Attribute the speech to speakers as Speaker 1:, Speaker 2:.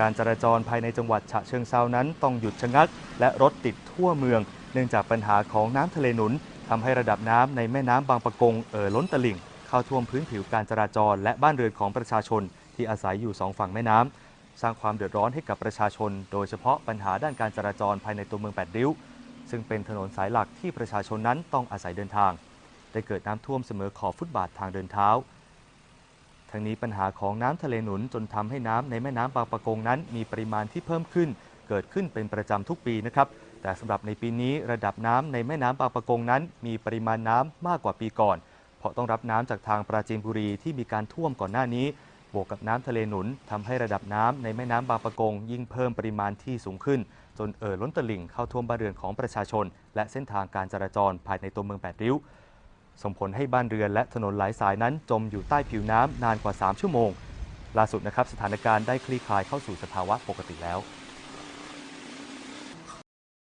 Speaker 1: การจราจรภายในจังหวัดฉะเชิงเซานั้นต้องหยุดชะงัก และรถติดทั่วเมือง เนื่องจากปัญหาของน้ำทะเลหนุนทำให้ระดับน้ำในแม่น้ำบางปะกงเอ่อล้นตลิ่ง เข้าท่วมพื้นผิวการจราจร และบ้านเรือนของประชาชน ที่อาศัยอยู่สองฝั่งแม่น้ำสร้างความเดือดร้อนให้กับประชาชน โดยเฉพาะปัญหาด้านการจราจรภายในตัวเมืองแปดริ้ว ซึ่งเป็นถนนสายหลักที่ประชาชนนั้นต้องอาศัยเดินทาง ได้เกิดน้ำท่วมเสมอขอบฟุตบาททางเดินเท้า ทั้งนี้ปัญหาของน้ำทะเลหนุนจนทำให้น้ำในแม่น้ำบางปะกงนั้น มีปริมาณที่เพิ่มขึ้น เกิดขึ้นเป็นประจำทุกปีนะครับ แต่สำหรับในปีนี้ระดับน้ำในแม่น้ำบางปะกงนั้น มีปริมาณน้ำมากกว่าปีก่อน เพราะต้องรับน้ำจากทางปราจีนบุรีที่มีการท่วมก่อนหน้านี้ บวกกับน้ำทะเลหนุนทำให้ระดับน้ำในแม่น้ำบางปะกง ยิ่งเพิ่มปริมาณที่สูงขึ้น จนเอ่อล้นตลิ่งเข้าท่วมบ้านเรือนของประชาชน และเส้นทางการจราจรภายในตัวเมืองแปดริ้ว ส่งผลให้บ้านเรือนและถนนหลายสายนั้นจมอยู่ใต้ผิวน้ำนานกว่า 3 ชั่วโมง ล่าสุดนะครับสถานการณ์ได้คลี่คลายเข้าสู่สภาวะปกติแล้ว